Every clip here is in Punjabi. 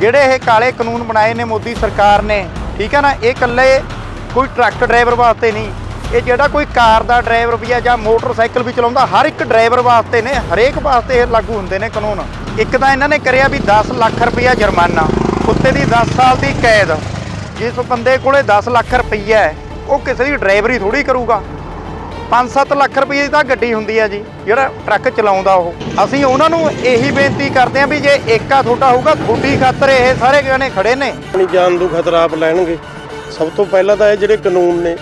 ਜਿਹੜੇ ਇਹ ਕਾਲੇ ਕਾਨੂੰਨ ਬਣਾਏ ਨੇ ਮੋਦੀ ਸਰਕਾਰ ਨੇ, ਠੀਕ ਹੈ ਨਾ, ਇਹ ਇਕੱਲੇ ਕੋਈ ਟਰੱਕ ਡਰਾਈਵਰ ਵਾਸਤੇ ਨਹੀਂ। ਇਹ ਜਿਹੜਾ ਕੋਈ ਕਾਰ ਦਾ ਡਰਾਈਵਰ ਵੀ ਹੈ ਜਾਂ ਮੋਟਰਸਾਈਕਲ ਵੀ ਚਲਾਉਂਦਾ, ਹਰ ਇੱਕ ਡਰਾਈਵਰ ਵਾਸਤੇ ਨੇ, ਹਰੇਕ ਵਾਸਤੇ ਇਹ ਲਾਗੂ ਹੁੰਦੇ ਨੇ ਕਾਨੂੰਨ। ਇੱਕ ਤਾਂ ਇਹਨਾਂ ਨੇ ਕਰਿਆ ਵੀ 10 ਲੱਖ ਰੁਪਇਆ ਜੁਰਮਾਨਾ ਉੱਤੇ ਦੀ 10 ਸਾਲ ਦੀ ਕੈਦ। ਜਿਸ ਬੰਦੇ ਕੋਲੇ 10 ਲੱਖ ਰੁਪਈਆ ਹੈ, ਉਹ ਕਿਸੇ ਦੀ ਡਰਾਈਵਰੀ ਥੋੜੀ ਕਰੂਗਾ। 5-7 ਲੱਖ ਰੁਪਏ ਦੀ ਤਾਂ ਗੱਡੀ ਹੁੰਦੀ ਹੈ ਜੀ ਜਿਹੜਾ ਟਰੱਕ ਚਲਾਉਂਦਾ ਉਹ। ਅਸੀਂ ਉਹਨਾਂ ਨੂੰ ਇਹੀ ਬੇਨਤੀ ਕਰਦੇ ਹਾਂ ਵੀ ਜੇ ਏਕਾ ਤੁਹਾਡਾ ਹੋਊਗਾ ਤੁਹਾਡੀ ਖਾਤਰ ਇਹ ਸਾਰੇ ਜਣੇ ਖੜੇ ਨੇ। ਆਪਣੀ ਜਾਨ ਨੂੰ ਖਤਰਾ ਆਪ ਲੈਣਗੇ। ਸਭ ਤੋਂ ਪਹਿਲਾਂ ਤਾਂ ਇਹ ਜਿਹੜੇ ਕਾਨੂੰਨ ਨੇ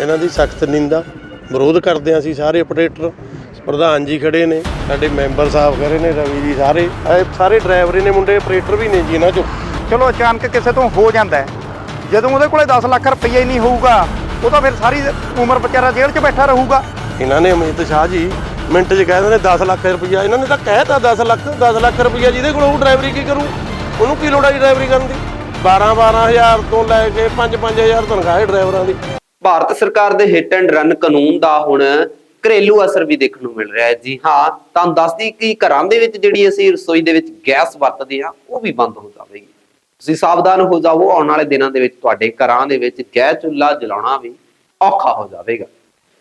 ਇਹਨਾਂ ਦੀ ਸਖਤ ਨਿੰਦਾ। ਵਿਰੋਧ ਕਰਦੇ ਹਾਂ ਅਸੀਂ ਸਾਰੇ ਆਪਰੇਟਰ। ਪ੍ਰਧਾਨ ਜੀ ਖੜੇ ਨੇ ਸਾਡੇ ਮੈਂਬਰ ਸਾਹਿਬ ਖੜੇ ਨੇ ਰਵੀ ਜੀ ਸਾਰੇ। ਇਹ ਸਾਰੇ ਡਰਾਈਵਰ ਨੇ ਮੁੰਡੇ ਆਪਰੇਟਰ ਵੀ ਨੇ ਜੀ ਇਹਨਾਂ ਚੋਂ। ਚਲੋ ਅਚਾਨਕ ਕਿਸੇ ਤੋਂ ਹੋ ਜਾਂਦਾ ਜਦੋਂ ਉਹਦੇ ਕੋਲੇ 10 ਲੱਖ ਰੁਪਏ ਹੀ ਨਹੀਂ ਹੋਊਗਾ ਉਹ ਤਾਂ ਫਿਰ ਸਾਰੀ ਉਮਰ ਵਿਚਾਰਾ ਜੇਲ੍ਹ 'ਚ ਬੈਠਾ ਰਹੂਗਾ। ਇਹਨਾਂ ਨੇ ਅਮਿਤ ਸ਼ਾਹ ਜੀ ਮਿੰਟ 'ਚ ਕਹਿ ਦਿੰਦੇ 10 ਲੱਖ ਰੁਪਈਆ। ਇਹਨਾਂ ਨੇ ਤਾਂ ਕਹਿਤਾ 10 ਲੱਖ 10 ਲੱਖ ਰੁਪਈਆ ਜਿਹਦੇ ਕੋਲ ਉਹ ਡਰਾਈਵਰੀ ਕੀ ਕਰੂ? ਉਹਨੂੰ ਕੀ ਲੋੜ ਜੀ ਡਰਾਈਵਰੀ ਕਰਨ ਦੀ? 12 12000 ਤੋਂ ਲੈ ਕੇ 5 5000 ਤਨਖਾਹ ਹੈ ਡਰਾਈਵਰਾਂ ਦੀ। ਭਾਰਤ ਸਰਕਾਰ ਦੇ ਹਿੱਟ ਐਂਡ ਰਨ ਕਾਨੂੰਨ ਦਾ ਹੁਣ ਘਰੇਲੂ ਅਸਰ ਵੀ ਦੇਖਣ ਨੂੰ ਮਿਲ ਰਿਹਾ ਹੈ। ਜੀ ਹਾਂ ਤੁਹਾਨੂੰ ਦੱਸਦੀ ਕਿ ਘਰਾਂ ਦੇ ਵਿੱਚ ਜਿਹੜੀ ਅਸੀਂ ਰਸੋਈ ਦੇ ਵਿੱਚ ਗੈਸ ਵਰਤਦੇ ਹਾਂ ਉਹ ਵੀ ਬੰਦ ਹੋ ਜਾਵੇਗੀ। ਤੁਸੀਂ ਸਾਵਧਾਨ ਹੋ ਜਾਵੋ, ਆਉਣ ਵਾਲੇ ਦਿਨਾਂ ਦੇ ਵਿੱਚ ਤੁਹਾਡੇ ਘਰਾਂ ਦੇ ਵਿੱਚ ਗੈਸ ਚੁੱਲ੍ਹਾ ਜਲਾਉਣਾ ਵੀ ਔਖਾ ਹੋ ਜਾਵੇਗਾ।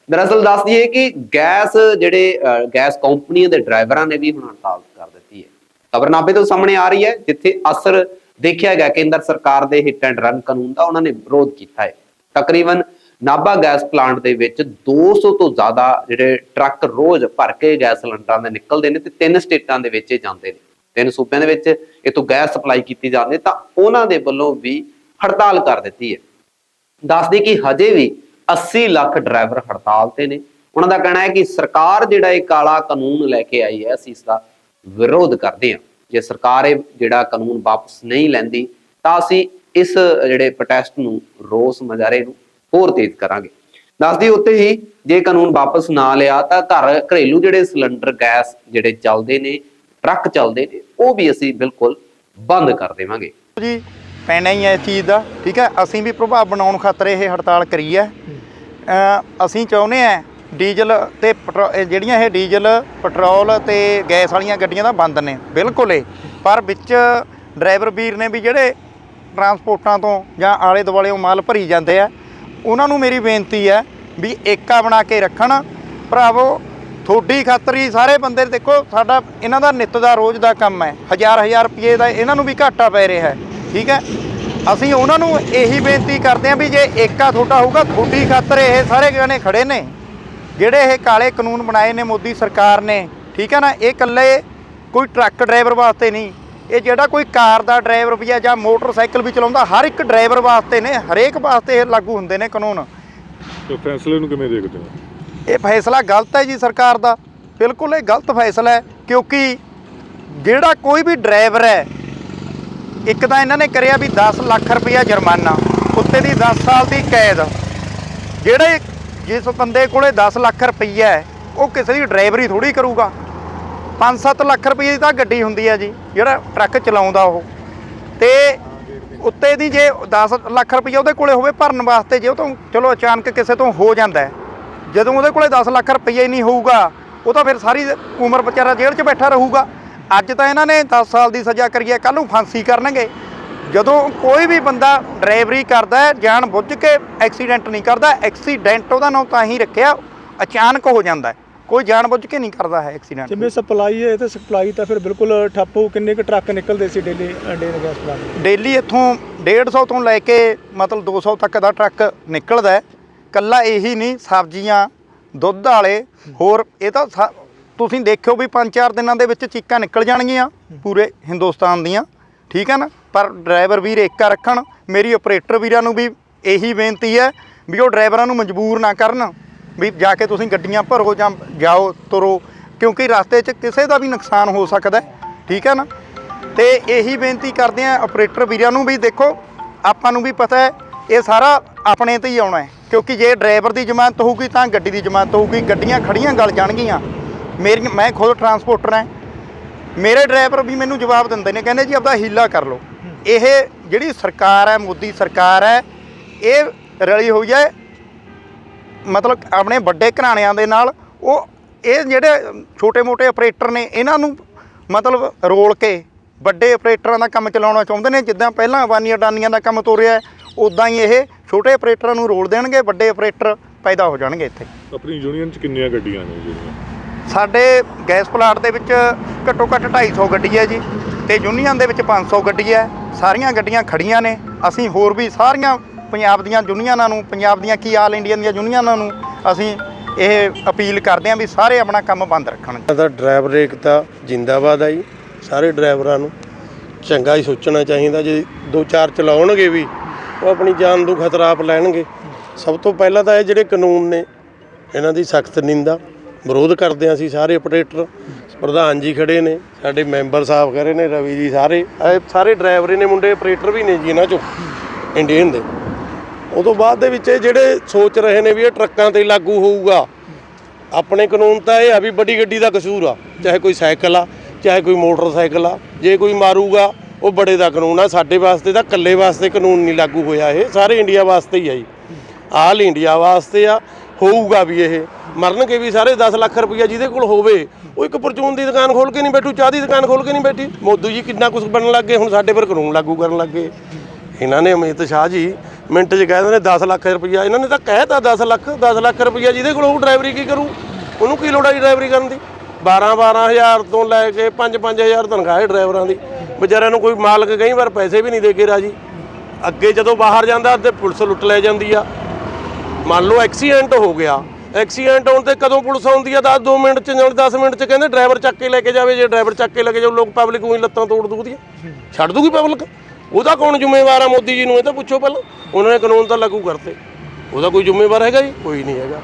ਦਰਅਸਲ ਦੱਸ ਦਈਏ ਕਿ ਗੈਸ ਜਿਹੜੇ ਗੈਸ ਕੰਪਨੀਆਂ ਦੇ ਡਰਾਈਵਰਾਂ ਨੇ ਵੀ ਹੁਣ ਹੜਤਾਲ ਕਰ ਦਿੱਤੀ ਹੈ। ਖਬਰਨਾਮੇ ਤੋਂ ਸਾਹਮਣੇ ਆ ਰਹੀ ਹੈ, ਜਿੱਥੇ ਅਸਰ ਦੇਖਿਆ ਗਿਆ ਕੇਂਦਰ ਸਰਕਾਰ ਦੇ ਹਿੱਟ ਐਂਡ ਰਨ ਕਾਨੂੰਨ ਦਾ ਉਹਨਾਂ ਨੇ ਵਿਰੋਧ ਕੀਤਾ ਹੈ। ਤਕਰੀਬਨ ਨਾਭਾ ਗੈਸ ਪਲਾਂਟ ਦੇ ਵਿੱਚ 200 ਤੋਂ ਜ਼ਿਆਦਾ ਜਿਹੜੇ ਟਰੱਕ ਰੋਜ਼ ਭਰ ਕੇ ਗੈਸ ਸਿਲੰਡਰਾਂ ਦੇ ਨਿਕਲਦੇ ਨੇ ਤੇ ਤਿੰਨ ਸਟੇਟਾਂ ਦੇ ਵਿੱਚ ਇਹ ਜਾਂਦੇ ਨੇ। ਤਿੰਨ ਸੂਬਿਆਂ ਦੇ ਵਿੱਚ ਇਹ ਗੈਸ ਸਪਲਾਈ ਕੀਤੀ ਜਾਂਦੀ ਹੈ, ਤਾਂ ਉਹਨਾਂ ਦੇ ਵੱਲੋਂ ਵੀ ਹੜਤਾਲ ਕਰ ਦਿੱਤੀ ਹੈ। ਦੱਸਦੀ ਕਿ ਹਜੇ ਵੀ 80 ਲੱਖ ਡਰਾਈਵਰ ਹੜਤਾਲ ਤੇ ਨੇ। ਉਹਨਾਂ ਦਾ ਕਹਿਣਾ ਹੈ ਕਿ ਸਰਕਾਰ ਜਿਹੜਾ ਇਹ ਕਾਲਾ ਕਾਨੂੰਨ ਲੈ ਕੇ ਆਈ ਹੈ, ਅਸੀਂ ਇਸ ਦਾ ਵਿਰੋਧ ਕਰਦੇ ਹਾਂ। ਜੇ ਸਰਕਾਰ ਇਹ ਜਿਹੜਾ ਕਾਨੂੰਨ ਵਾਪਸ ਨਹੀਂ ਲੈਂਦੀ, ਤਾਂ ਅਸੀਂ ਇਸ ਜਿਹੜੇ ਪ੍ਰੋਟੈਸਟ ਨੂੰ ਰੋਸ ਮੁਜ਼ਾਹਰੇ ਨੂੰ ਹੋਰ ਤੇਜ਼ ਕਰਾਂਗੇ। ਦੱਸਦੀ ਉੱਤੇ ਹੀ ਜੇ ਕਾਨੂੰਨ ਵਾਪਸ ਨਾ ਲਿਆ, ਤਾਂ ਘਰ ਘਰੇਲੂ ਜਿਹੜੇ ਸਿਲੰਡਰ, ਗੈਸ ਜਿਹੜੇ ਚੱਲਦੇ ਨੇ, ਟਰੱਕ ਚੱਲਦੇ ਨੇ ਉਹ ਵੀ ਅਸੀਂ ਬਿਲਕੁਲ ਬੰਦ ਕਰ ਦੇਵਾਂਗੇ। ਜੀ, ਪੈਣਾ ਹੀ ਹੈ ਇਸ ਚੀਜ਼ ਦਾ, ਠੀਕ ਹੈ? ਅਸੀਂ ਵੀ ਪ੍ਰਭਾਵ ਬਣਾਉਣ ਖਾਤਰ ਇਹ ਹੜਤਾਲ ਕਰੀ ਹੈ। ਅਸੀਂ ਚਾਹੁੰਦੇ ਆ ਡੀਜ਼ਲ ਤੇ ਪੈਟਰੋ- ਜਿਹੜੀਆਂ ਇਹ ਡੀਜ਼ਲ, ਪੈਟਰੋਲ ਤੇ ਗੈਸ ਵਾਲੀਆਂ ਗੱਡੀਆਂ ਦਾ ਬੰਦ ਨੇ, ਬਿਲਕੁਲ ਹੀ ਪਰ ਵਿੱਚ ਡਰਾਈਵਰ ਵੀਰ ਨੇ ਵੀ ਜਿਹੜੇ ਟਰਾਂਸਪੋਰਟਾਂ ਤੋਂ ਜਾਂ ਆਲੇ ਦੁਆਲੇੋਂ ਮਾਲ ਭਰੀ ਜਾਂਦੇ ਆ, ਉਹਨਾਂ ਨੂੰ ਮੇਰੀ ਬੇਨਤੀ ਹੈ ਵੀ ਏਕਾ ਬਣਾ ਕੇ ਰੱਖਣ। ਭਰਾਵੋ ਤੁਹਾਡੀ ਖਾਤਰ ਹੀ ਸਾਰੇ ਬੰਦੇ ਦੇਖੋ, ਸਾਡਾ ਇਹਨਾਂ ਦਾ ਨਿੱਤ ਦਾ ਰੋਜ਼ ਦਾ ਕੰਮ ਹੈ। ਹਜ਼ਾਰ ਹਜ਼ਾਰ ਰੁਪਏ ਦਾ ਇਹਨਾਂ ਨੂੰ ਵੀ ਘਾਟਾ ਪੈ ਰਿਹਾ ਹੈ, ਠੀਕ ਹੈ? ਅਸੀਂ ਉਹਨਾਂ ਨੂੰ ਇਹੀ ਬੇਨਤੀ ਕਰਦੇ ਹਾਂ ਵੀ ਜੇ ਏਕਾ ਤੁਹਾਡਾ ਹੋਊਗਾ, ਤੁਹਾਡੀ ਖਾਤਰ ਇਹ ਸਾਰੇ ਜਣੇ ਖੜੇ ਨੇ। ਜਿਹੜੇ ਇਹ ਕਾਲੇ ਕਾਨੂੰਨ ਬਣਾਏ ਨੇ ਮੋਦੀ ਸਰਕਾਰ ਨੇ, ਠੀਕ ਹੈ ਨਾ? ਇਹ ਇਕੱਲੇ ਕੋਈ ਟਰੱਕ ਡਰਾਈਵਰ ਵਾਸਤੇ ਨਹੀਂ। ਇਹ ਜਿਹੜਾ ਕੋਈ ਕਾਰ ਦਾ ਡਰਾਈਵਰ ਵੀ ਹੈ ਜਾਂ ਮੋਟਰਸਾਈਕਲ ਵੀ ਚਲਾਉਂਦਾ, ਹਰ ਇੱਕ ਡਰਾਈਵਰ ਵਾਸਤੇ ਨੇ, ਹਰੇਕ ਵਾਸਤੇ ਇਹ ਲਾਗੂ ਹੁੰਦੇ ਨੇ ਕਾਨੂੰਨ। ਤੇ ਫੈਸਲੇ ਨੂੰ ਕਿਵੇਂ ਦੇਖਦੇ ਹੋ? ਇਹ ਫੈਸਲਾ ਗਲਤ ਹੈ ਜੀ ਸਰਕਾਰ ਦਾ। ਬਿਲਕੁਲ ਇਹ ਗਲਤ ਫੈਸਲਾ ਹੈ ਕਿਉਂਕਿ ਜਿਹੜਾ ਕੋਈ ਵੀ ਡਰਾਈਵਰ ਹੈ, ਇੱਕ ਤਾਂ ਇਹਨਾਂ ਨੇ ਕਰਿਆ ਵੀ 10 ਲੱਖ ਰੁਪਇਆ ਜੁਰਮਾਨਾ ਉੱਤੇ ਦੀ 10 ਸਾਲ ਦੀ ਕੈਦ। ਜਿਹੜੇ ਜਿਸ ਬੰਦੇ ਕੋਲੇ 10 ਲੱਖ ਰੁਪਈਆ ਹੈ, ਉਹ ਕਿਸੇ ਦੀ ਡਰਾਈਵਰੀ ਥੋੜੀ ਕਰੂਗਾ। 5-7 ਲੱਖ ਰੁਪਏ ਦੀ ਤਾਂ ਗੱਡੀ ਹੁੰਦੀ ਹੈ ਜੀ, ਜਿਹੜਾ ਟਰੱਕ ਚਲਾਉਂਦਾ ਉਹ। ਤੇ ਉੱਤੇ ਦੀ ਜੇ 10 ਲੱਖ ਰੁਪਈਆ ਉਹਦੇ ਕੋਲੇ ਹੋਵੇ ਭਰਨ ਵਾਸਤੇ, ਜੇ ਉਹ ਤੋਂ ਚਲੋ ਅਚਾਨਕ ਕਿਸੇ ਤੋਂ ਹੋ ਜਾਂਦਾ ਹੈ। ਜਦੋਂ ਉਹਦੇ ਕੋਲੇ 10 ਲੱਖ ਰੁਪਈਆ ਹੀ ਨਹੀਂ ਹੋਊਗਾ ਉਹ ਤਾਂ ਫਿਰ ਸਾਰੀ ਉਮਰ ਵਿਚਾਰਾ ਜੇਲ੍ਹ 'ਚ ਬੈਠਾ ਰਹੂਗਾ। ਅੱਜ ਤਾਂ ਇਹਨਾਂ ਨੇ 10 ਸਾਲ ਦੀ ਸਜ਼ਾ ਕਰੀ ਹੈ ਕੱਲ ਨੂੰ ਫਾਂਸੀ ਕਰਨਗੇ। ਜਦੋਂ ਕੋਈ ਵੀ ਬੰਦਾ ਡਰਾਈਵਰੀ ਕਰਦਾ ਹੈ ਜਾਣ ਬੁੱਝ ਕੇ ਐਕਸੀਡੈਂਟ ਨਹੀਂ ਕਰਦਾ ਐਕਸੀਡੈਂਟ ਉਹਦਾ ਨਾਮ ਤਾਂ ਹੀ ਰੱਖਿਆ ਅਚਾਨਕ ਹੋ ਜਾਂਦਾ ਹੈ। ਕੋਈ ਜਾਣ ਬੁੱਝ ਕੇ ਨਹੀਂ ਕਰਦਾ ਹੈ ਐਕਸੀਡੈਂਟ। ਜਿਵੇਂ ਸਪਲਾਈ ਹੈ ਤੇ ਸਪਲਾਈ ਤਾਂ ਫਿਰ ਬਿਲਕੁਲ ਠੱਪ ਹੋ ਕਿੰਨੇ ਕੁ ਟਰੱਕ ਨਿਕਲਦੇ ਸੀ ਡੇਲੀ ਅੰਡੇ ਦੇ ਗੈਸ ਪਲਾਂਟ ਡੇਲੀ ਇੱਥੋਂ 150 ਤੋਂ ਲੈ ਕੇ ਮਤਲਬ 200 ਤੱਕ ਦਾ ਟਰੱਕ ਨਿਕਲਦਾ ਹੈ। ਕੱਲਾ ਇਹੀ ਨਹੀਂ, ਸਬਜ਼ੀਆਂ, ਦੁੱਧ ਵਾਲੇ, ਹੋਰ ਇਹ ਤਾਂ ਸਾ- ਤੁਸੀਂ ਦੇਖਿਓ ਵੀ 5-4 ਦਿਨਾਂ ਦੇ ਵਿੱਚ ਚੀਕਾਂ ਨਿਕਲ ਜਾਣਗੀਆਂ ਪੂਰੇ ਹਿੰਦੁਸਤਾਨ ਦੀਆਂ, ਠੀਕ ਹੈ ਨਾ? ਪਰ ਡਰਾਈਵਰ ਵੀਰ ਏਕਾ ਰੱਖਣ, ਮੇਰੀ ਆਪਰੇਟਰ ਵੀਰਾਂ ਨੂੰ ਵੀ ਇਹੀ ਬੇਨਤੀ ਹੈ ਵੀ ਉਹ ਡਰਾਈਵਰਾਂ ਨੂੰ ਮਜਬੂਰ ਨਾ ਕਰਨ, ਵੀ ਜਾ ਕੇ ਤੁਸੀਂ ਗੱਡੀਆਂ ਭਰੋ ਜਾਂ ਜਾਓ, ਤੁਰੋ, ਕਿਉਂਕਿ ਰਸਤੇ 'ਚ ਕਿਸੇ ਦਾ ਵੀ ਨੁਕਸਾਨ ਹੋ ਸਕਦਾ ਹੈ, ਠੀਕ ਹੈ ਨਾ? ਤੇ ਇਹੀ ਬੇਨਤੀ ਕਰਦੇ ਆ ਆਪਰੇਟਰ ਵੀਰਾਂ ਨੂੰ ਵੀ ਦੇਖੋ, ਆਪਾਂ ਨੂੰ ਵੀ ਪਤਾ ਹੈ, ਇਹ ਸਾਰਾ ਆਪਣੇ ਤੇ ਹੀ ਆਉਣਾ ਹੈ। ਕਿਉਂਕਿ ਜੇ ਡਰਾਈਵਰ ਦੀ ਜ਼ਮਾਨਤ ਹੋਊਗੀ ਤਾਂ ਗੱਡੀ ਦੀ ਜ਼ਮਾਨਤ ਹੋਊਗੀ, ਗੱਡੀਆਂ ਖੜੀਆਂ ਗਲ ਜਾਣਗੀਆਂ। ਮੇਰੀ, ਮੈਂ ਖੁਦ ਟਰਾਂਸਪੋਰਟਰ ਹਾਂ। ਮੇਰੇ ਡਰਾਈਵਰ ਵੀ ਮੈਨੂੰ ਜਵਾਬ ਦਿੰਦੇ ਨੇ, ਕਹਿੰਦੇ ਜੀ ਆਪਦਾ ਹੀਲਾ ਕਰ ਲਓ। ਇਹ ਜਿਹੜੀ ਸਰਕਾਰ ਹੈ, ਮੋਦੀ ਸਰਕਾਰ ਹੈ, ਇਹ ਰਲੀ ਹੋਈ ਹੈ। ਮਤਲਬ ਆਪਣੇ ਵੱਡੇ ਘਰਾਣਿਆਂ ਦੇ ਨਾਲ ਉਹ, ਇਹ ਜਿਹੜੇ ਛੋਟੇ-ਮੋਟੇ ਆਪਰੇਟਰ ਨੇ, ਇਹਨਾਂ ਨੂੰ ਮਤਲਬ ਰੋਲ ਕੇ ਵੱਡੇ ਆਪਰੇਟਰਾਂ ਦਾ ਕੰਮ ਚਲਾਉਣਾ ਚਾਹੁੰਦੇ ਨੇ। ਜਿੱਦਾਂ ਪਹਿਲਾਂ ਅਬਾਨੀ ਅਡਾਨੀਆਂ ਦਾ ਕੰਮ ਤੋਰਿਆ ਉਦਾਂ ਹੀ ਇਹ ਛੋਟੇ ਆਪਰੇਟਰਾਂ ਨੂੰ ਰੋਲ ਦੇਣਗੇ ਵੱਡੇ ਆਪਰੇਟਰ ਪੈਦਾ ਹੋ ਜਾਣਗੇ ਇੱਥੇ। ਆਪਣੀ ਯੂਨੀਅਨ 'ਚ ਕਿੰਨੀਆਂ ਗੱਡੀਆਂ ਨੇ ਜਿਹੜੀਆਂ ਸਾਡੇ ਗੈਸ ਪਲਾਂਟ ਦੇ ਵਿੱਚ ਘੱਟੋ ਘੱਟ 250 ਗੱਡੀ ਹੈ ਜੀ ਤੇ ਯੂਨੀਅਨ ਦੇ ਵਿੱਚ 500 ਗੱਡੀ ਹੈ। ਸਾਰੀਆਂ ਗੱਡੀਆਂ ਖੜੀਆਂ ਨੇ। ਅਸੀਂ ਹੋਰ ਵੀ ਸਾਰੀਆਂ ਪੰਜਾਬ ਦੀਆਂ ਯੂਨੀਅਨਾਂ ਨੂੰ ਪੰਜਾਬ ਦੀਆਂ ਕੀ ਆਲ ਇੰਡੀਆ ਦੀਆਂ ਯੂਨੀਅਨਾਂ ਨੂੰ ਅਸੀਂ ਇਹ ਅਪੀਲ ਕਰਦੇ ਹਾਂ ਵੀ ਸਾਰੇ ਆਪਣਾ ਕੰਮ ਬੰਦ ਰੱਖਣ। ਦਾ ਡਰਾਈਵਰ ਏਕਤਾ ਜਿੰਦਾਬਾਦ ਆ ਜੀ। ਸਾਰੇ ਡਰਾਈਵਰਾਂ ਨੂੰ ਚੰਗਾ ਹੀ ਸੋਚਣਾ ਚਾਹੀਦਾ। ਜੇ ਦੋ ਚਾਰ ਚਲਾਉਣਗੇ ਵੀ ਉਹ ਆਪਣੀ ਜਾਨ ਨੂੰ ਖਤਰਾ ਆਪ ਲੈਣਗੇ। ਸਭ ਤੋਂ ਪਹਿਲਾਂ ਤਾਂ ਇਹ ਜਿਹੜੇ ਕਾਨੂੰਨ ਨੇ, ਇਹਨਾਂ ਦੀ ਸਖਤ ਨਿੰਦਾ। ਵਿਰੋਧ ਕਰਦੇ ਹਾਂ ਅਸੀਂ ਸਾਰੇ ਆਪਰੇਟਰ। ਪ੍ਰਧਾਨ ਜੀ ਖੜੇ ਨੇ, ਸਾਡੇ ਮੈਂਬਰ ਸਾਹਿਬ ਖੜੇ ਨੇ, ਰਵੀ ਜੀ ਸਾਰੇ। ਇਹ ਸਾਰੇ ਡਰਾਈਵਰ ਨੇ ਮੁੰਡੇ ਆਪਰੇਟਰ ਵੀ ਨੇ ਜੀ ਇਹਨਾਂ ਚੋਂ, ਇੰਡੀਅਨ ਦੇ। ਉਹ ਤੋਂ ਬਾਅਦ ਦੇ ਵਿੱਚ ਇਹ ਜਿਹੜੇ ਸੋਚ ਰਹੇ ਨੇ ਵੀ ਇਹ ਟਰੱਕਾਂ ਤੇ ਲਾਗੂ ਹੋਊਗਾ, ਆਪਣੇ ਕਾਨੂੰਨ ਤਾਂ ਇਹ ਆ ਵੀ ਵੱਡੀ ਗੱਡੀ ਦਾ ਕਸੂਰ ਆ, ਚਾਹੇ ਕੋਈ ਸਾਈਕਲ ਆ, ਚਾਹੇ ਕੋਈ ਮੋਟਰਸਾਈਕਲ ਆ, ਜੇ ਕੋਈ ਮਾਰੂਗਾ ਉਹ ਬੜੇ ਦਾ ਕਾਨੂੰਨ ਆ, ਸਾਡੇ ਵਾਸਤੇ ਤਾਂ ਇਕੱਲੇ ਵਾਸਤੇ ਕਾਨੂੰਨ ਨਹੀਂ ਲਾਗੂ ਹੋਇਆ ਇਹ, ਸਾਰੇ ਇੰਡੀਆ ਵਾਸਤੇ ਹੀ ਆ ਜੀ। ਆਲ ਇੰਡੀਆ ਵਾਸਤੇ ਆ, ਹੋਊਗਾ ਵੀ ਇਹ। ਮਰਨਗੇ ਵੀ ਸਾਰੇ 10 ਲੱਖ ਰੁਪਈਆ ਜਿਹਦੇ ਕੋਲ ਹੋਵੇ, ਉਹ ਇੱਕ ਪਰਚੂਨ ਦੀ ਦੁਕਾਨ ਖੋਲ ਕੇ ਨਹੀਂ ਬੈਠੂ, ਚਾਹ ਦੀ ਦੁਕਾਨ ਖੋਲ ਕੇ ਨਹੀਂ ਬੈਠੀ। ਮੋਦੂ ਜੀ ਕਿੰਨਾ ਕੁਝ ਬਣਨ ਲੱਗ ਗਏ, ਹੁਣ ਸਾਡੇ ਪਰ ਕਾਨੂੰਨ ਲਾਗੂ ਕਰਨ ਲੱਗ ਗਏ। ਇਹਨਾਂ ਨੇ ਅਮਿਤ ਸ਼ਾਹ ਜੀ ਮਿੰਟ 'ਚ ਕਹਿ ਦਿੰਦੇ 10 ਲੱਖ ਰੁਪਈਆ। ਇਹਨਾਂ ਨੇ ਤਾਂ ਕਹਿਤਾ 10 ਲੱਖ 10 ਲੱਖ ਰੁਪਈਆ ਜਿਹਦੇ ਕੋਲ ਉਹ ਡਰਾਈਵਰੀ ਕੀ ਕਰੂ? ਉਹਨੂੰ ਕੀ ਲੋੜ ਆ ਡਰਾਈਵਰੀ ਕਰਨ ਦੀ? 12 12000 ਤੋਂ ਲੈ ਕੇ 5 5000 ਤਨਖਾਹ ਹੈ ਡਰਾਈਵਰਾਂ ਦੀ। ਵਿਚਾਰਿਆਂ ਨੂੰ ਕੋਈ ਮਾਲਕ ਕਈ ਵਾਰ ਪੈਸੇ ਵੀ ਨਹੀਂ ਦੇ ਕੇ ਰਾਜੀ। ਅੱਗੇ ਜਦੋਂ ਬਾਹਰ ਜਾਂਦਾ ਤੇ ਪੁਲਿਸ ਲੁੱਟ ਲੈ ਜਾਂਦੀ ਆ। ਮੰਨ ਲਓ ਐਕਸੀਡੈਂਟ ਹੋ ਗਿਆ। ਐਕਸੀਡੈਂਟ ਹੋਣ ਤੇ ਕਦੋਂ ਪੁਲਿਸ ਆਉਂਦੀ ਆ? 10 2 ਮਿੰਟ ਚ ਜਾਂ 10 ਮਿੰਟ ਚ ਕਹਿੰਦੇ ਡਰਾਈਵਰ ਚੱਕ ਕੇ ਲੈ ਕੇ ਜਾਵੇ। ਜੇ ਡਰਾਈਵਰ ਚੱਕ ਕੇ ਲੈ ਕੇ ਜਾਓ ਲੋਕ ਪਬਲਿਕ ਉਹੀ ਲੱਤਾਂ ਤੋੜ ਦੂਗੀ। ਛੱਡ ਦੂਗੀ ਪਬਲਿਕ ਉਹਦਾ ਕੌਣ ਜ਼ਿੰਮੇਵਾਰ ਆ ਮੋਦੀ ਜੀ ਨੂੰ? ਇਹ ਤਾਂ ਪੁੱਛੋ ਪਹਿਲਾਂ। ਉਹਨਾਂ ਨੇ ਕਾਨੂੰਨ ਤਾਂ ਲਾਗੂ ਕਰਤੇ। ਉਹਦਾ ਕੋਈ ਜ਼ਿੰਮੇਵਾਰ ਹੈਗਾ ਜੀ? ਕੋਈ ਨਹੀਂ ਹੈਗਾ।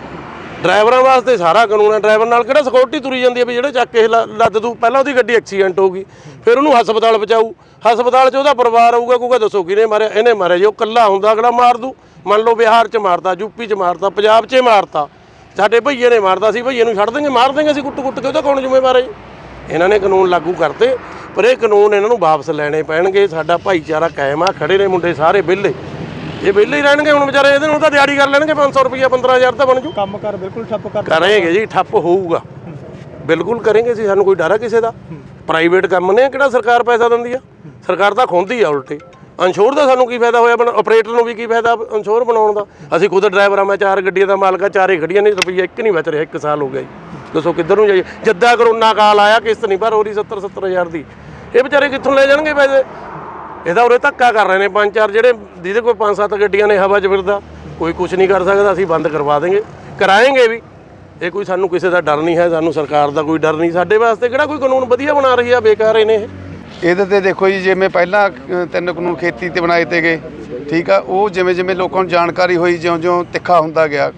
ਡਰਾਈਵਰਾਂ ਵਾਸਤੇ ਸਾਰਾ ਕਾਨੂੰਨ ਹੈ। ਡਰਾਈਵਰ ਨਾਲ ਕਿਹੜਾ ਸਿਕਿਉਰਿਟੀ ਤੁਰੀ ਜਾਂਦੀ ਹੈ ਵੀ ਜਿਹੜੇ ਚੱਕ ਕੇ ਲ- ਲੱਦ ਦੂ। ਪਹਿਲਾਂ ਉਹਦੀ ਗੱਡੀ ਐਕਸੀਡੈਂਟ ਹੋ ਗਈ, ਫਿਰ ਉਹਨੂੰ ਹਸਪਤਾਲ ਪਹੁੰਚਾਊ। ਹਸਪਤਾਲ 'ਚ ਉਹਦਾ ਪਰਿਵਾਰ ਆਊਗਾ, ਕਹੂਗਾ ਦੱਸੋ ਕਿਹਨੇ ਮਾਰਿਆ, ਇਹਨੇ ਮਾਰਿਆ ਜੇ, ਉਹ ਕੱਲਾ ਹੁੰਦਾ, ਅਗਲਾ ਮਾਰ ਦੂ। ਮੰਨ ਲਓ ਬਿਹਾਰ 'ਚ ਮਾਰਤਾ ਯੂਪੀ 'ਚ ਮਾਰਤਾ, ਪੰਜਾਬ 'ਚ ਮਾਰਤਾ। ਸਾਡੇ ਭਈਏ ਨੇ ਮਾਰਦਾ ਸੀ, ਭਈਏ ਨੂੰ ਛੱਡ ਦੇਂਗੇ ਮਾਰ ਦੇਂਗੇ ਅਸੀਂ ਕੁੱਟ ਕੁੱਟ ਕੇ, ਉਹਦਾ ਕੌਣ ਜ਼ਿੰਮੇਵਾਰ ਹੈ ਜੀ? ਇਹਨਾਂ ਨੇ ਕਾਨੂੰਨ ਲਾਗੂ ਕਰਤੇ, ਪਰ ਇਹ ਕਾਨੂੰਨ ਇਹਨਾਂ ਨੂੰ ਵਾਪਸ ਲੈਣੇ ਪੈਣਗੇ। ਸਾਡਾ ਭਾਈਚਾਰਾ ਕਾਇਮ ਆ, ਖੜੇ ਨੇ ਮੁੰਡੇ ਸਾਰੇ ਵਿਹਲੇ। ਇਹ ਵਿਹਲੇ ਹੀ ਰਹਿਣਗੇ ਹੁਣ ਵਿਚਾਰੇ ਇਹਦੇ ਨੂੰ ਤਾਂ ਦਿਹਾੜੀ ਕਰ ਲੈਣਗੇ 500 ਰੁਪਈਆ 15000 ਤਾਂ ਬਣ ਜੂ। ਕੰਮ ਕਰ ਬਿਲਕੁਲ ਠੱਪ ਕਰ ਕਰਾਂਗੇ ਜੀ ਠੱਪ ਹੋਊਗਾ। ਬਿਲਕੁਲ ਕਰਾਂਗੇ ਜੀ ਸਾਨੂੰ ਕੋਈ ਡਰ ਆ ਕਿਸੇ ਦਾ। ਪ੍ਰਾਈਵੇਟ ਕੰਮ ਨੇ ਕਿਹੜਾ ਸਰਕਾਰ ਪੈਸਾ ਦਿੰਦੀ ਆ? ਸਰਕਾਰ ਤਾਂ ਖੁੰਦੀ ਆ ਉਲਟੇ। ਅੰਸ਼ੋਰ ਦਾ ਸਾਨੂੰ ਕੀ ਫਾਇਦਾ ਹੋਇਆ ਆਪਰੇਟਰ ਨੂੰ ਵੀ ਕੀ ਫਾਇਦਾ ਅੰਸ਼ੋਰ ਬਣਾਉਣ ਦਾ? ਅਸੀਂ ਖੁਦ ਡਰਾਈਵਰ ਆ ਮੈਂ ਚਾਰ ਗੱਡੀਆਂ ਦਾ ਮਾਲਕ ਆ ਚਾਰੇ ਖੜੀਆਂ ਨੇ ਰੁਪਈਆ ਇੱਕ ਨਹੀਂ ਬਚ ਰਿਹਾ ਇੱਕ ਸਾਲ ਹੋ ਗਿਆ ਜੀ। ਦੱਸੋ ਕਿੱਧਰ ਨੂੰ ਜਾਈਏ? ਜੱਦਾ ਕਰੋਨਾ ਕਾਲ ਆਇਆ ਕਿਸ਼ਤ ਨਹੀਂ ਭਰ ਹੋ ਰਹੀ 70 70000 ਦੀ। ਇਹ ਵਿਚਾਰੇ ਕਿੱਥੋਂ ਲੈ ਜਾਣਗੇ ਪੈਸੇ? ਇਹਦਾ ਉਰੇ ਧੱਕਾ ਕਰ ਰਹੇ ਨੇ ਪੰਜ ਚਾਰ ਜਿਹੜੇ ਜਿਹਦੇ ਕੋਲ ਪੰਜ ਸੱਤ ਗੱਡੀਆਂ ਨੇ ਹਵਾ 'ਚ ਫਿਰਦਾ, ਕੋਈ ਕੁਝ ਨਹੀਂ ਕਰ ਸਕਦਾ, ਅਸੀਂ ਬੰਦ ਕਰਵਾ ਦੇਂਗੇ। ਕਰਾਏਂਗੇ ਵੀ। ਇਹ ਕੋਈ ਸਾਨੂੰ ਕਿਸੇ ਦਾ ਡਰ ਨਹੀਂ ਹੈ, ਸਾਨੂੰ ਸਰਕਾਰ ਦਾ ਕੋਈ ਡਰ ਨਹੀਂ। ਸਾਡੇ ਵਾਸਤੇ ਕਿਹੜਾ ਕੋਈ ਕਾਨੂੰਨ ਵਧੀਆ ਬਣਾ ਰਹੀ ਆ, ਬੇਕਾਰ ਹੀ ਨੇ ਇਹ। ਇਹਦੇ ਤੇ ਦੇਖੋ ਜੀ, ਜਿਵੇਂ ਪਹਿਲਾਂ ਤਿੰਨ ਕਾਨੂੰਨ ਖੇਤੀ ਤੇ ਬਣਾਏ ਤੇ ਗਏ, ਠੀਕ ਆ, ਉਹ ਜਿਵੇਂ ਜਿਵੇਂ ਲੋਕਾਂ ਨੂੰ ਜਾਣਕਾਰੀ ਹੋਈ, ਜਿਉਂ-ਜਿਉਂ ਤਿੱਖਾ ਹੁੰਦਾ ਗਿਆ।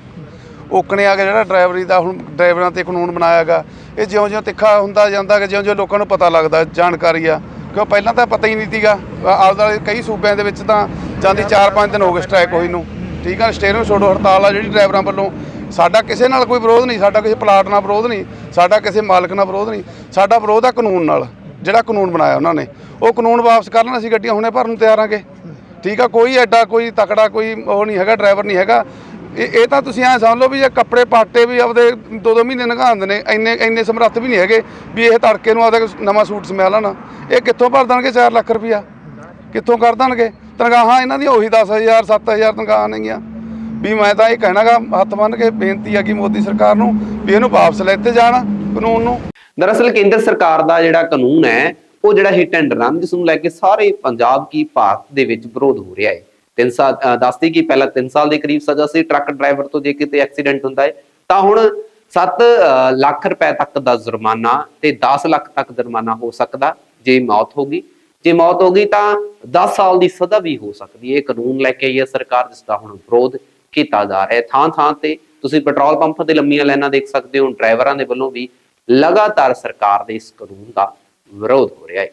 ਓਕਣੇ ਆ ਕੇ ਜਿਹੜਾ ਡਰਾਈਵਰੀ ਦਾ ਹੁਣ ਡਰਾਈਵਰਾਂ ਤੇ ਕਾਨੂੰਨ ਬਣਾਇਆਗਾ ਇਹ ਜਿਉਂ-ਜਿਉਂ ਤਿੱਖਾ ਹੁੰਦਾ ਜਾਂਦਾ ਕਿ ਜਿਉਂ-ਜਿਉਂ ਲੋਕਾਂ ਨੂੰ ਪਤਾ ਲੱਗਦਾ, ਜਾਣਕਾਰੀ ਆ। ਕਿਉਂ ਪਹਿਲਾਂ ਤਾਂ ਪਤਾ ਹੀ ਨਹੀਂ ਸੀਗਾ। ਆਪਦਾ ਕਈ ਸੂਬਿਆਂ ਦੇ ਵਿੱਚ ਤਾਂ ਜਾਂਦੀ 4-5 ਦਿਨ ਹੋ ਗਏ ਸਟ੍ਰਾਈਕ ਹੋਈ ਨੂੰ। ਠੀਕ ਆ ਸਟੇਰਿੰਗ ਛੋੜੋ ਹੜਤਾਲ ਆ ਜਿਹੜੀ ਡਰਾਈਵਰਾਂ ਵੱਲੋਂ। ਸਾਡਾ ਕਿਸੇ ਨਾਲ ਕੋਈ ਵਿਰੋਧ ਨਹੀਂ ਸਾਡਾ ਕਿਸੇ ਪਲਾਟ ਨਾਲ ਵਿਰੋਧ ਨਹੀਂ ਸਾਡਾ ਕਿਸੇ ਮਾਲਕ ਨਾਲ ਵਿਰੋਧ ਨਹੀਂ। ਸਾਡਾ ਵਿਰੋਧ ਆ ਕਾਨੂੰਨ ਨਾਲ ਜਿਹੜਾ ਕਾਨੂੰਨ ਬਣਾਇਆ ਉਹਨਾਂ ਨੇ। ਉਹ ਕਾਨੂੰਨ ਵਾਪਸ ਕਰਨ ਅਸੀਂ ਗੱਡੀਆਂ ਹੁਣੇ ਭਰਨ ਨੂੰ ਤਿਆਰ ਆਂਗੇ। ਠੀਕ ਆ ਕੋਈ ਐਡਾ ਕੋਈ ਤਕੜਾ ਕੋਈ ਉਹ ਨਹੀਂ ਹੈਗਾ ਡਰਾਈਵਰ ਨਹੀਂ ਹੈਗਾ। ਇਹ ਇਹ ਤਾਂ ਤੁਸੀਂ ਐ ਸਮਝ ਲਓ ਵੀ ਇਹ ਕੱਪੜੇ ਪਾਟੇ ਵੀ ਆਪਦੇ ਦੋ ਦੋ ਮਹੀਨੇ ਨਗਾਉਂਦੇ ਨੇ, ਇੰਨੇ ਇੰਨੇ ਸਮਰੱਥ ਵੀ ਨਹੀਂ ਹੈਗੇ ਵੀ ਇਹ ਤੜਕੇ ਨੂੰ ਆਪਦਾ ਨਵਾਂ ਸੂਟ ਸਮਿਆ ਲੈਣ ਇਹ ਕਿੱਥੋਂ ਭਰ ਦੇਣਗੇ 4 ਲੱਖ ਰੁਪਇਆ? ਕਿੱਥੋਂ ਕਰ ਦੇਣਗੇ? ਤਨਖਾਹਾਂ ਇਹਨਾਂ ਦੀਆਂ ਉਹੀ 10000 7000 ਤਨਖਾਹਾਂ ਨੇਗੀਆਂ ਵੀ ਮੈਂ ਤਾਂ ਇਹ ਕਹਿਣਾਗਾ, ਹੱਥ ਬੰਨ੍ਹ ਕੇ ਬੇਨਤੀ ਆ ਕਿ ਮੋਦੀ ਸਰਕਾਰ ਨੂੰ ਵੀ ਇਹਨੂੰ ਵਾਪਸ ਲੈਤੇ ਜਾਣ, ਕਾਨੂੰਨ ਨੂੰ। ਦਰਅਸਲ ਕੇਂਦਰ ਸਰਕਾਰ ਦਾ ਜਿਹੜਾ ਕਾਨੂੰਨ ਹੈ, ਉਹ ਜਿਹੜਾ ਹਿੱਟ ਐਂਡ ਰਨ ਜਿਸ ਨੂੰ ਲੈ ਕੇ ਸਾਰੇ ਪੰਜਾਬ ਕੀ ਭਾਰਤ ਦੇ ਵਿੱਚ ਵਿਰੋਧ ਹੋ ਰਿਹਾ ਹੈ। ਤਿੰਨ ਸਾਲ ਦੱਸਦੀ ਕਿ ਪਹਿਲਾਂ 3 ਸਾਲ ਦੇ ਕਰੀਬ ਸਜ਼ਾ ਸੀ, ਟਰੱਕ ਡਰਾਈਵਰ ਤੋਂ ਜੇ ਕਿਤੇ ਐਕਸੀਡੈਂਟ ਹੁੰਦਾ ਹੈ। ਤਾਂ ਹੁਣ 7 ਲੱਖ ਰੁਪਏ ਤੱਕ ਦਾ ਜੁਰਮਾਨਾ ਤੇ 10 ਲੱਖ ਤੱਕ ਜੁਰਮਾਨਾ ਹੋ ਸਕਦਾ ਜੇ ਮੌਤ ਹੋ ਗਈ। ਜੇ ਮੌਤ ਹੋ ਗਈ ਤਾਂ 10 ਸਾਲ ਦੀ ਸਜ਼ਾ ਵੀ ਹੋ ਸਕਦੀ ਹੈ। ਇਹ ਕਾਨੂੰਨ ਲੈ ਕੇ ਆਈ ਹੈ ਸਰਕਾਰ, ਜਿਸ ਦਾ ਹੁਣ ਵਿਰੋਧ ਕੀਤਾ ਜਾ ਰਿਹਾ ਹੈ। ਥਾਂ ਥਾਂ ਤੇ ਤੁਸੀਂ ਪੈਟਰੋਲ ਪੰਪ ਤੇ ਲੰਮੀਆਂ ਲਾਈਨਾਂ ਦੇਖ ਸਕਦੇ ਹੋ। ਡਰਾਈਵਰਾਂ ਦੇ ਵੱਲੋਂ ਵੀ ਲਗਾਤਾਰ ਸਰਕਾਰ ਦੇ ਇਸ ਕਾਨੂੰਨ ਦਾ ਵਿਰੋਧ ਹੋ ਰਿਹਾ ਹੈ।